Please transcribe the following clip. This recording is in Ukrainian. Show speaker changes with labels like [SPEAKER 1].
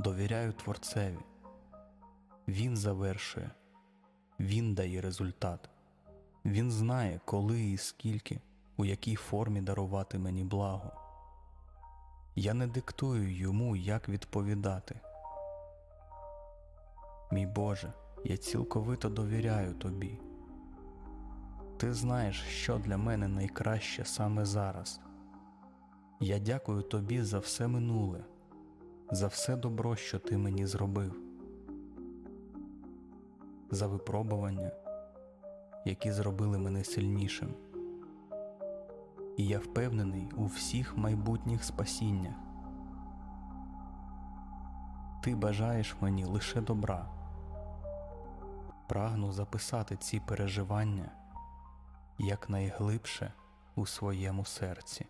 [SPEAKER 1] довіряю Творцеві. Він завершує, Він дає результат. Він знає, коли і скільки, у якій формі дарувати мені благо. Я не диктую йому, як відповідати. Мій Боже, я цілковито довіряю тобі. Ти знаєш, що для мене найкраще саме зараз. Я дякую тобі за все минуле, за все добро, що ти мені зробив, за випробування, які зробили мене сильнішим. І я впевнений у всіх майбутніх спасіннях. Ти бажаєш мені лише добра. Прагну записати ці переживання якнайглибше у своєму серці.